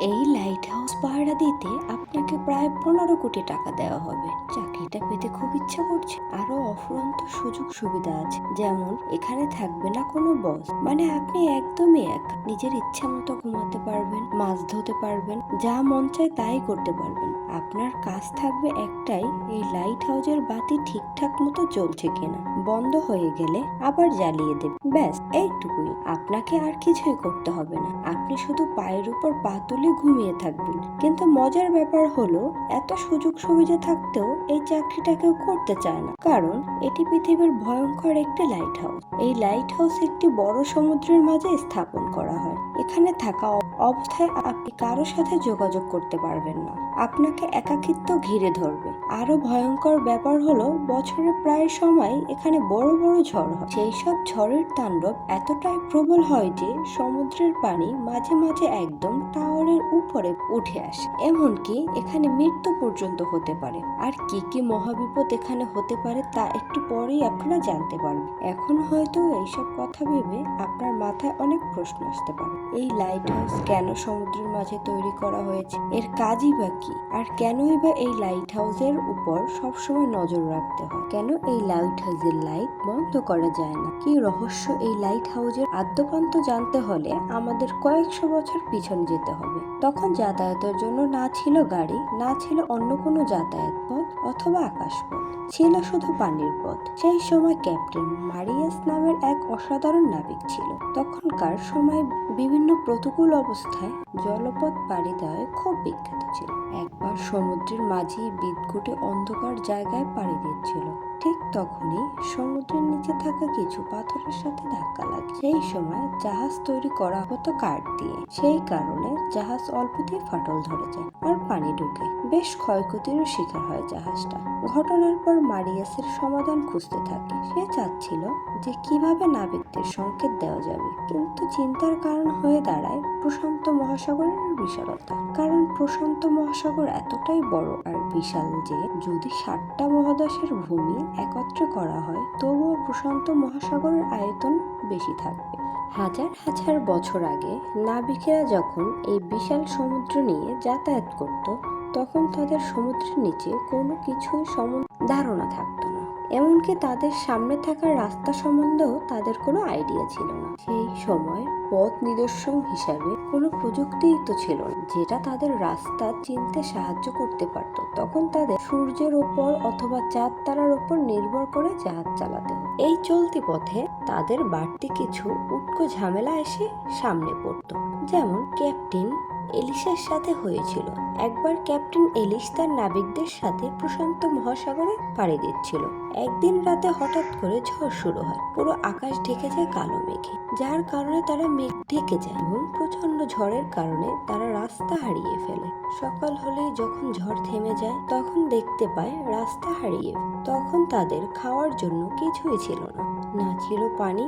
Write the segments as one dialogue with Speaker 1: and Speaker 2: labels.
Speaker 1: এই light house পাহারা দিতে আপনাকে প্রায় পনেরো কোটি টাকা দেওয়া হবে। চাকরিটা পেতে খুব ইচ্ছা করছে। আরও অফুরন্ত সুযোগ সুবিধা আছে। যেমন, এখানে থাকবে না কোনো বস মানে আপনি একদমই এক। নিজের ইচ্ছা মতো ঘুমাতে পারবেন, মাছ ধরতে পারবেন, যা মন চায় তাই করতে পারবেন। আপনার কাজ থাকবে একটাই, এই লাইট হাউসের বাতি ঠিকঠাক মতো জ্বলছে কিনা। বন্ধ হয়ে গেলে আবার জ্বালিয়ে দেবে। ব্যাস, এইটুকুই। আপনাকে আর কিছুই করতে হবে না। আপনি শুধু পায়ের উপর পা তুলে ঘুমিয়ে থাকবেন। কিন্তু মজার ব্যাপার হলো, এত সুযোগ সুবিধা থাকতেও এই চাকরিটা কেউ করতে চায় না। কারণ, এটি পৃথিবীর ভয়ঙ্কর একটি লাইট হাউস এই লাইট হাউস একটি বড় সমুদ্রের মাঝে স্থাপন করা হয়। এখানে থাকা অবস্থায় আপনি কারও সাথে যোগাযোগ করতে পারবেন না। আপনাকে একাকিত্ব ঘিরে ধরবে। আরও ভয়ঙ্কর ব্যাপার হলো, বছরের প্রায় সময় এখানে বড় বড় ঝড় হয়। সেই সব ঝড়ের তাণ্ডব এতটাই প্রবল হয় যে, সমুদ্রের পানি মাঝে মাঝে একদম টাওয়ারের উপরে উঠে আসে। এমনকি এখানে মৃত্যু পর্যন্ত হতে পারে। আর কি কি মহাবিপদ এখানে হতে পারে তা একটু পরেই আপনারা জানতে পারবেন। এখন হয়তো এইসব কথা ভেবে আপনার মাথায় অনেক প্রশ্ন আসতে পারে। এই লাইট হাউস কেন সমুদ্রের মাঝে তৈরি করা হয়েছে? এর কাজই বা কি? আর কেনই বা এই লাইট হাউসের উপর সবসময় নজর রাখতে হয়? কেন এই লাইট হাউসের লাইট বন্ধ করা যায় না? কি রহস্য এই লাইট হাউসের আদ্যপান্ত জানতে হলে আমাদের কয়েকশো বছর পিছনে যেতে হবে। তখন যাতায়াতের জন্য না ছিল গাড়ি, না ছিল অন্য কোনো যাতায়াত পথ অথবা আকাশ পথ ছিল শুধু পানির পথ। সেই সময় ক্যাপ্টেন মারিয়াস নামের এক অসাধারণ নাবিক ছিল। তখনকার সময় বিভিন্ন প্রতিকূল অবস্থায় জলপথ পাড়ি দেওয়ায় খুব বিখ্যাত ছিল। একবার সমুদ্রের মাঝে বিদঘুটে অন্ধকার জায়গায় পাড়ি দিচ্ছিল। ঠিক তখনই সমুদ্রের নিচে থাকা কিছু পাথরের সাথে ধাক্কা লাগে। সেই সময় জাহাজ তৈরি করা হতো কাঠ দিয়ে। সেই কারণে জাহাজ অল্পতেই ফাটল ধরে যায় আর পানি ঢুকে। বেশ ক্ষয়ক্ষতিরও শিকার হয় জাহাজটা। ঘটনার পর মারিয়াসের সমাধান খুঁজতে থাকে। সে চাচ্ছিল যে কীভাবে নাবিকদের সংকেত দেওয়া যাবে। কিন্তু চিন্তার কারণ হয়ে দাঁড়ায় প্রশান্ত মহাসাগরের বিশালতা। কারণ প্রশান্ত মহাসাগর এতটাই বড় আর বিশাল যে যদি সাতটা মহাদেশের ভূমি একত্রে করা হয়, তবুও প্রশান্ত মহাসাগরের আয়তন বেশি থাকবে। হাজার হাজার বছর আগে নাবিকেরা যখন এই বিশাল সমুদ্র নিয়ে যাতায়াত করত, তখন তাদের সমুদ্রের নিচে কোনো কিছুই সম ধারণা থাকতো এমনকি তাদের সামনে থাকা রাস্তা সম্বন্ধেও তাদের কোনো আইডিয়া ছিল না। সেই সময় পথ নিদর্শন হিসাবে কোনো প্রযুক্তিই তো ছিল না। যেটা তাদের রাস্তা চিনতে সাহায্য করতে পারত। তখন তাদের সূর্যের ওপর অথবা চাঁদ তারার ওপর নির্ভর করে জাহাজ চালাতে হতো। এই চলতি পথে তাদের বাড়তি কিছু উটকো ঝামেলা এসে সামনে পড়তো। যেমন ক্যাপ্টেন এলিসের সাথে হয়েছিল। একবার ক্যাপ্টেন এলিস তার নাবিকদের সাথে প্রশান্ত মহাসাগরে পাড়ি দিচ্ছিল। একদিন রাতে হঠাৎ করে ঝড় শুরু হয়। পুরো আকাশ ঢেকে যায় কালো মেঘে, যার কারণে তারা মেঘ ঢেকে যায় এবং প্রচণ্ড ঝড়ের কারণে তারা রাস্তা হারিয়ে ফেলে। সকাল হলেই যখন ঝড় থেমে যায়, তখন দেখতে পায় রাস্তা হারিয়ে, তখন তাদের খাওয়ার জন্য কিছুই ছিল না। না ছিল পানি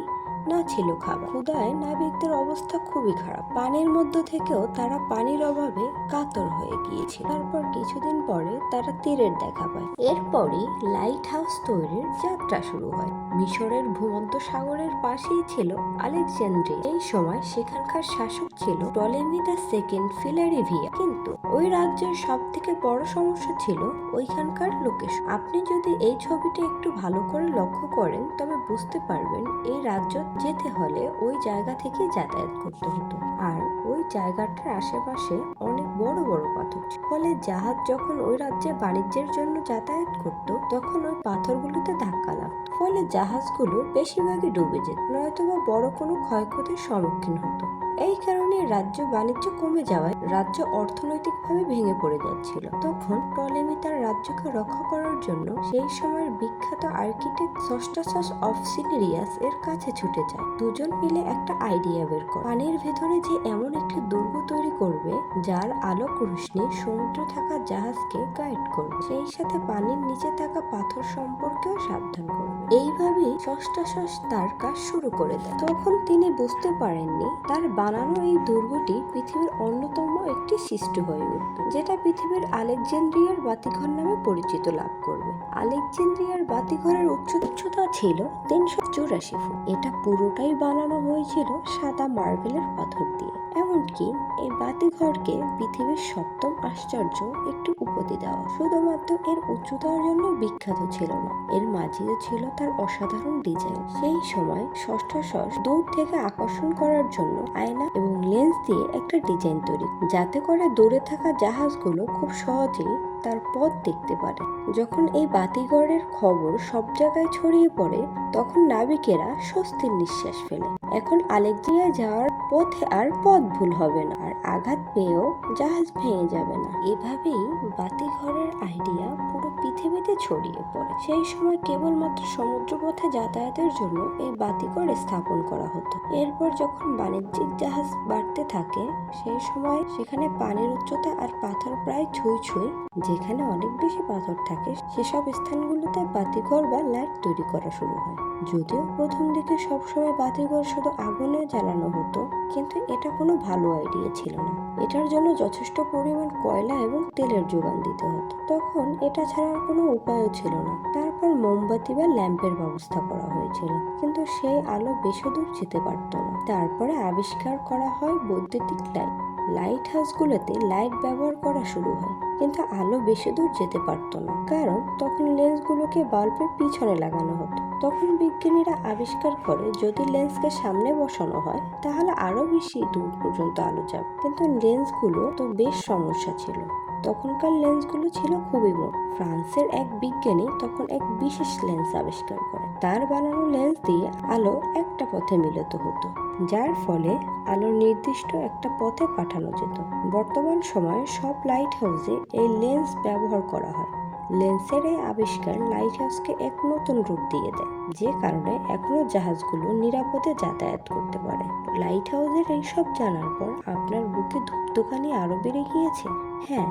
Speaker 1: না ছিল খাবার। ক্ষুদায় নাবিকদের অবস্থা খুবই খারাপ। পানির মধ্য থেকেও তারা পানির অভাবে কাতর হয়ে গিয়েছিল। তারপর কিছুদিন পরে তারা তীরের দেখা পায়। এরপরই লাইট হাউস তৈরির যাত্রা শুরু হয়। মিশরের ভূমধ্য সাগরের পাশেই ছিল আলেকজান্দ্রিয়া। এই সময় সেখানকার শাসক ছিল টলেমি দ্য সেকেন্ড ফিলারিভিয়া। কিন্তু ওই রাজ্যের সব থেকে বড় সমস্যা ছিল ওইখানকার লোকেশন। আপনি যদি এই ছবিটি একটু ভালো করে লক্ষ্য করেন, তবে বুঝতে পারবেন এই রাজ্য যেতে হলে ওই জায়গা থেকে যাতায়াত করতে হতো। আর ওই জায়গাটার আশেপাশে অনেক বড় বড় পাথর ছিল। ফলে জাহাজ যখন ওই রাজ্যে বাণিজ্যের জন্য যাতায়াত করত, তখন ওই পাথরগুলোতে ধাক্কা লাগতো। ফলে জাহাজগুলো বেশিরভাগই ডুবে যেত, নয়তোবা বড় কোনো ক্ষয়ক্ষতির সম্মুখীন হতো। এই কারণে রাজ্য বাণিজ্য কমে যাওয়ায় রাজ্য অর্থনৈতিকভাবে ভেঙে পড়ে যাচ্ছিল। তখন টলেমি তার রাজ্যকে রক্ষা করার জন্য সেই সময়ের বিখ্যাত আর্কিটেক্ট সস্টাসাস অফ সিনেরিয়াস এর কাছে ছুটে যায়। দুজন মিলে একটা আইডিয়া বের করে। পানির ভেতরে যে এমন একটি দুর্গ তৈরি করবে যার আলোক রোশনি সমুদ্রে থাকা জাহাজকে গাইড করবে। সেই সাথে পানির নিচে থাকা পাথর সম্পর্কেও সাবধান করবে। এইভাবেই ষষ্ঠাশস তার কাজ শুরু করে দেয়। তখন তিনি বুঝতে পারেননি, তার বানানো এই দুর্গটি পৃথিবীর অন্যতম একটি সৃষ্টি হয়ে উঠবে, যেটা পৃথিবীর আলেকজান্দ্রিয়ার বাতিঘর নামে পরিচিত লাভ করবে। আলেকজান্দ্রিয়ার বাতিঘরের উচ্চ উচ্চতা ছিল তিনশো চুরাশি ফুট। এটা পুরোটাই বানানো হয়েছিল সাদা মার্বেলের পাথর দিয়ে। এমনকি এই বাতিঘরকে পৃথিবীর সপ্তম আশ্চর্য একটি উপাধি দেওয়া। শুধুমাত্র এর উচ্চতার জন্য বিখ্যাত ছিল না, এর মাঝেও ছিল তার অসাধারণ ডিজাইন। সেই সময় ষষ্ঠ ষষ্ঠাশশ দূর থেকে আকর্ষণ করার জন্য আয়না এবং লেন্স দিয়ে একটা ডিজাইন তৈরি, যাতে করে দূরে থাকা জাহাজগুলো খুব সহজেই তার পথ দেখতে পারে। যখন এই বাতিঘরের খবর সব জায়গায় ছড়িয়ে পড়ে, তখন নাবিকেরা স্বস্তির নিঃশ্বাস ফেলে। এখন আলেকজিয়া যাওয়ার পথে আর পথ ভুল হবে না। আর আঘাত পেয়েও জাহাজ ভেঙে যাবে না। এভাবেই বাতিঘরের আইডিয়া পুরো পৃথিবীতে ছড়িয়ে পড়ে। সেই সময় কেবলমাত্র সমুদ্রপথে যাতায়াতের জন্য এই বাতিঘর স্থাপন করা হতো। এরপর যখন বাণিজ্যিক জাহাজ বাড়তে থাকে, সেই সময় সেখানে পানির উচ্চতা আর পাথর প্রায় ছুঁই ছুঁই, যেখানে অনেক বেশি পাথর থাকে, সেসব স্থানগুলোতে বাতিঘর বা লাইট তৈরি করা শুরু হয়। যদিও প্রথম দিকে সবসময় বাতিঘর শুধু আগুনে জ্বালানো হতো, কিন্তু এটা কোনো ভালো আইডিয়া ছিল না। এটার জন্য যথেষ্ট পরিমাণ কয়লা এবং তেলের যোগান দিতে হতো। তখন এটা ছাড়া কোনো উপায়ও ছিল না। তারপর মোমবাতি বা ল্যাম্পের ব্যবস্থা করা হয়েছিল। কিন্তু সেই আলো বেশি দূর যেতে পারত না। তারপরে আবিষ্কার করা হয় বৈদ্যুতিক লাইট। লাইট হাউসগুলোতে লাইট ব্যবহার করা শুরু হয়। কিন্তু আলো বেশি দূর যেতে পারতো না। কারণ তখন লেন্সগুলোকে বাল্বের পিছনে লাগানো হতো। তখন বিজ্ঞানীরা আবিষ্কার করে, যদি লেন্সকে সামনে বসানো হয়, তাহলে আরও বেশি দূর পর্যন্ত আলো যাবে। কিন্তু লেন্সগুলো তো বেশ সমস্যা ছিল। তখনকার লেন্সগুলো ছিল খুবই বড়। ফ্রান্সের এক বিজ্ঞানী তখন এক বিশেষ লেন্স আবিষ্কার করে। তার বানানো লেন্স দিয়ে আলো একটা পথে মিলিত হতো, যার ফলে আলো নির্দিষ্ট একটা পথে পাঠানো যেত। বর্তমান সময়ে সব লাইট হাউসে এই লেন্স ব্যবহার করা হয়। লেন্সের এই আবিষ্কার লাইট হাউসকে এক নতুন রূপ দিয়ে দেয়, যে কারণে এখনও জাহাজগুলো নিরাপদে যাতায়াত করতে পারে। লাইট হাউসের এইসব জানার পর আপনার বুকে ধূপদোকানি আরও বেড়ে গিয়েছে? হ্যাঁ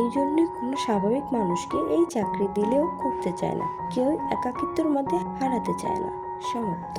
Speaker 1: এই জন্যে কোনো স্বাভাবিক মানুষকে এই চাকরি দিলেও করতে চায় না কেউ একাকিত্বের মধ্যে হারাতে চায় না। সমাপ্ত।